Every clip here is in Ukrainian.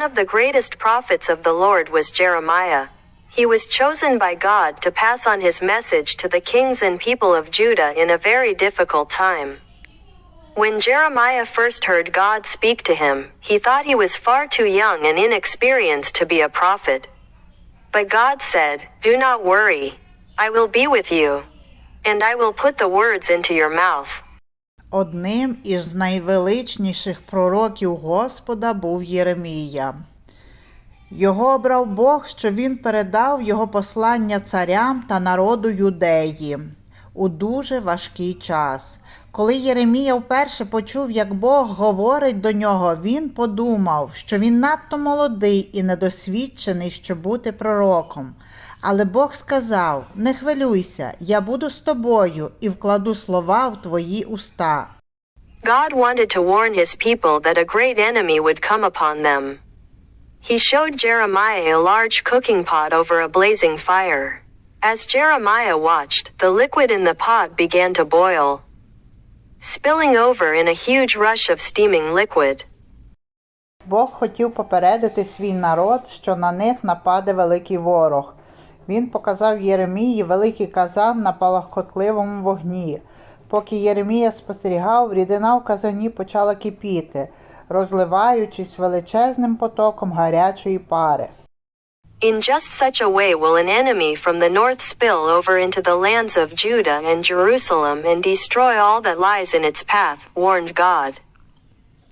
the greatest prophets of the Lord was Jeremiah. He was chosen by God to pass on his message to the kings and people of Judah in a very difficult time. When Jeremiah first heard God speak to him, he thought he was far too young and inexperienced to be a prophet. But God said, Do not worry. I will be with you. And I will put the words into your mouth. Одним із найвеличніших пророків Господа був Єремія. Його обрав Бог, що він передав його послання царям та народу юдеї у дуже важкий час. Коли Єремія вперше почув, як Бог говорить до нього, він подумав, що він надто молодий і недосвідчений, щоб бути пророком. Але Бог сказав: Не хвилюйся, я буду з тобою і вкладу слова в твої уста. God wanted to warn his people that a great enemy would come upon them. He showed Jeremiah a large cooking pot over a blazing fire. As Jeremiah watched, the liquid in the pot began to boil, spilling over in a huge rush of steaming liquid. Бог хотів попередити свій народ, що на них нападе великий ворог. Він показав Єремії великий казан на палахкотливому вогні. Поки Єремія спостерігав, рідина в казані почала кипіти, розливаючись величезним потоком гарячої пари. In just such a way will an enemy from the north spill over into the lands of Judah and Jerusalem and destroy all that lies in its path, warned God.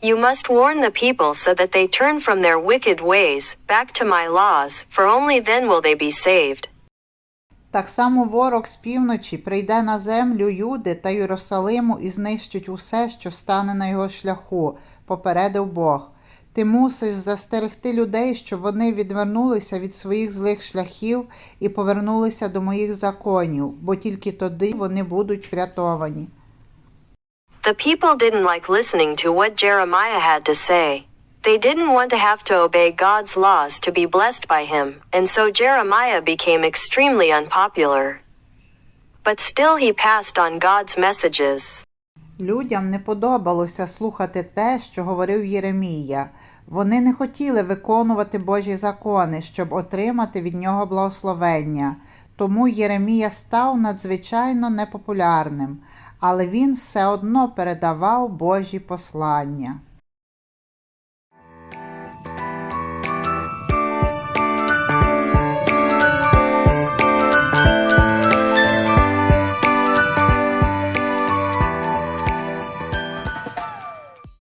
You must warn the people so that they turn from their wicked ways, back to my laws, for only then will they be saved. Так само ворог з півночі прийде на землю Юди та Єрусалиму і знищить усе, що стане на його шляху, попередив Бог. Ти мусиш застерегти людей, щоб вони відвернулися від своїх злих шляхів і повернулися до моїх законів, бо тільки тоді вони будуть врятовані. The people didn't like listening to what Jeremiah had to say. They didn't want to have to obey God's laws to be blessed by him, and so Jeremiah became extremely unpopular. But still he passed on God's messages. Людям не подобалося слухати те, що говорив Єремія. Вони не хотіли виконувати Божі закони, щоб отримати від нього благословення. Тому Єремія став надзвичайно непопулярним, але він все одно передавав Божі послання.